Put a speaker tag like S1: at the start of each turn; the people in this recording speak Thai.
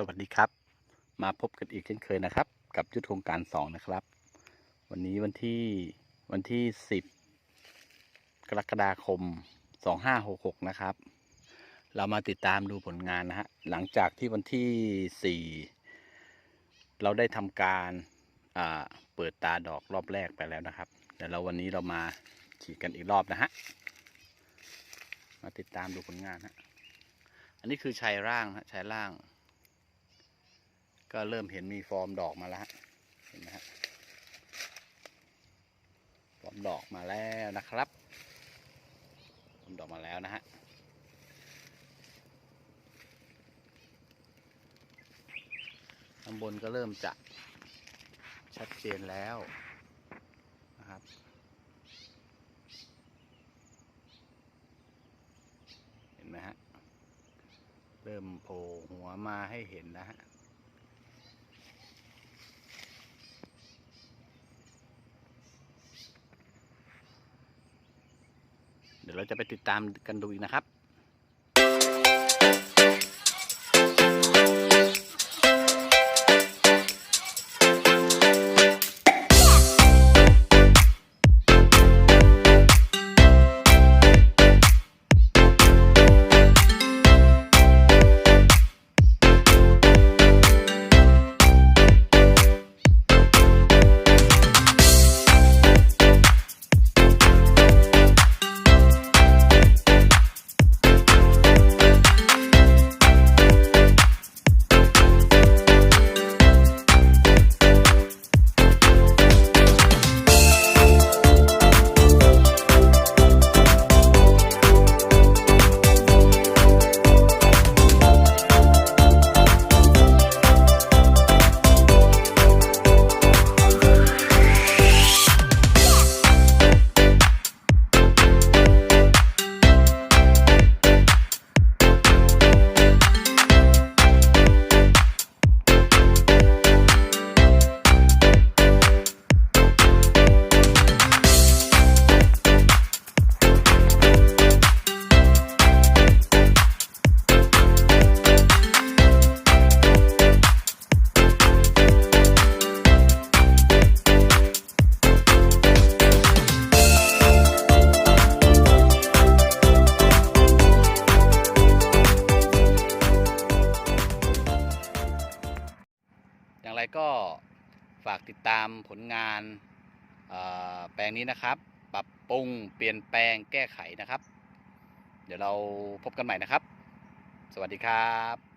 S1: สวัสดีครับ มาพบกันอีกเช่นเคยนะครับ กับยุทธโครงการสองนะครับ วันนี้วันที่วันที่สิบกรกฎาคมสองห้าหกหกนะครับ เรามาติดตามดูผลงานนะฮะหลังจากที่วันที่สี่เราได้ทำการเปิดตาดอกรอบแรกไปแล้วนะครับเดี๋ยวเราวันนี้เรามาฉีดกันอีกรอบนะฮะมาติดตามดูผลงานฮะอันนี้คือชายร่างฮะชายร่าง ก็เริ่มเห็นมีฟอร์มดอกมาแล้วเห็นไหมฮะฟอร์มดอกมาแล้วนะครับฟอร์มดอกมาแล้วนะฮะข้างบนก็เริ่มจะชัดเจนแล้วนะครับเห็นไหมฮะเริ่มโผล่หัวมาให้เห็นนะฮะ ดี๋ยวเราจะไปติดตามกันดูอีกนะครับ ก็ฝากติดตามผลงานแปลงนี้นะครับ ปรับปรุงเปลี่ยนแปลงแก้ไขนะครับ เดี๋ยวเราพบกันใหม่นะครับ สวัสดีครับ